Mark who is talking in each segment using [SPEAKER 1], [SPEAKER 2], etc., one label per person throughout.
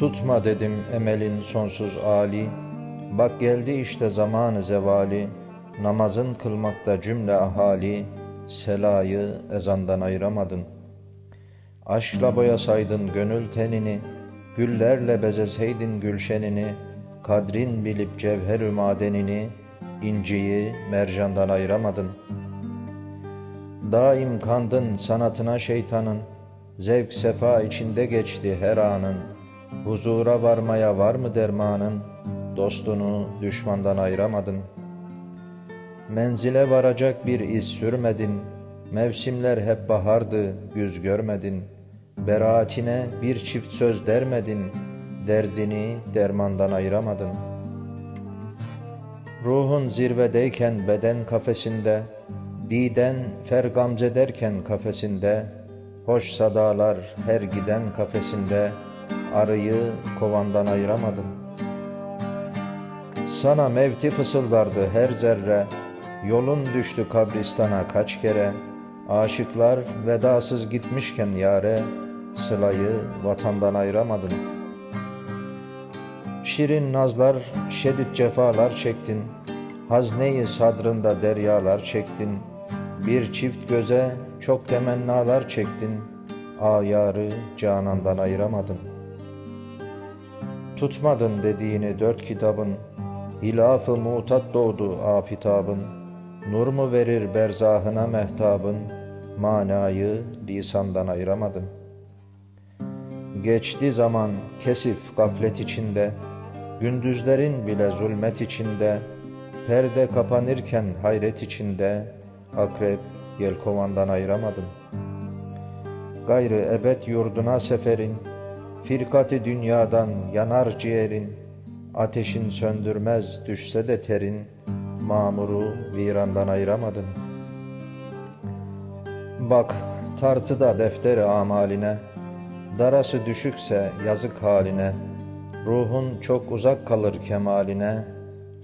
[SPEAKER 1] Tutma dedim emelin sonsuz ali, Bak geldi işte zamanı zevali, Namazın kılmakta cümle ahali, Selayı ezandan ayıramadın. Aşkla boyasaydın gönül tenini, Güllerle bezeseydin gülşenini, Kadrin bilip cevher madenini, inciyi mercandan ayıramadın. Daim kandın sanatına şeytanın, Zevk sefa içinde geçti her anın. Huzura varmaya var mı dermanın? Dostunu düşmandan ayıramadın. Menzile varacak bir iz sürmedin. Mevsimler hep bahardı, güz görmedin. Beraatine bir çift söz dermedin. Derdini dermandan ayıramadın. Ruhun zirvedeyken beden kafesinde, Diden fer gamze derken kafesinde, Hoş sadalar her giden kafesinde, Arıyı kovandan ayıramadın. Sana mevti fısıldardı her zerre, Yolun düştü kabristana kaç kere, Aşıklar vedasız gitmişken yare, Sılayı vatandan ayıramadın. Şirin nazlar, şedid cefalar çektin, Hazneyi sadrında deryalar çektin, Bir çift göze çok temennalar çektin, Ayarı canandan ayıramadın. Tutmadın dediğini dört kitabın, Hilaf-ı mutat doğdu afitabın, Nur mu verir berzahına mehtabın, Manayı lisandan ayıramadın. Geçti zaman kesif gaflet içinde, Gündüzlerin bile zulmet içinde, Perde kapanırken hayret içinde, Akrep yelkovandan ayıramadın. Gayrı ebed yurduna seferin, Firkati dünyadan yanar ciğerin, Ateşin söndürmez düşse de terin, Mamuru virandan ayıramadın. Bak tartıda defteri amaline, Darası düşükse yazık haline, Ruhun çok uzak kalır kemaline,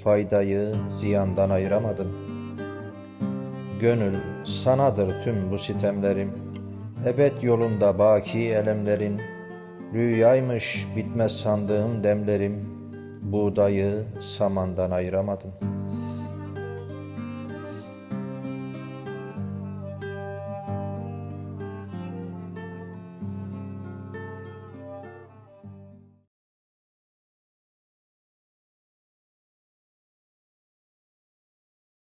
[SPEAKER 1] Faydayı ziyandan ayıramadın. Gönül sanadır tüm bu sitemlerim, Ebed yolunda baki elemlerin, Rüyaymış bitmez sandığım demlerim, Buğdayı samandan ayıramadın.''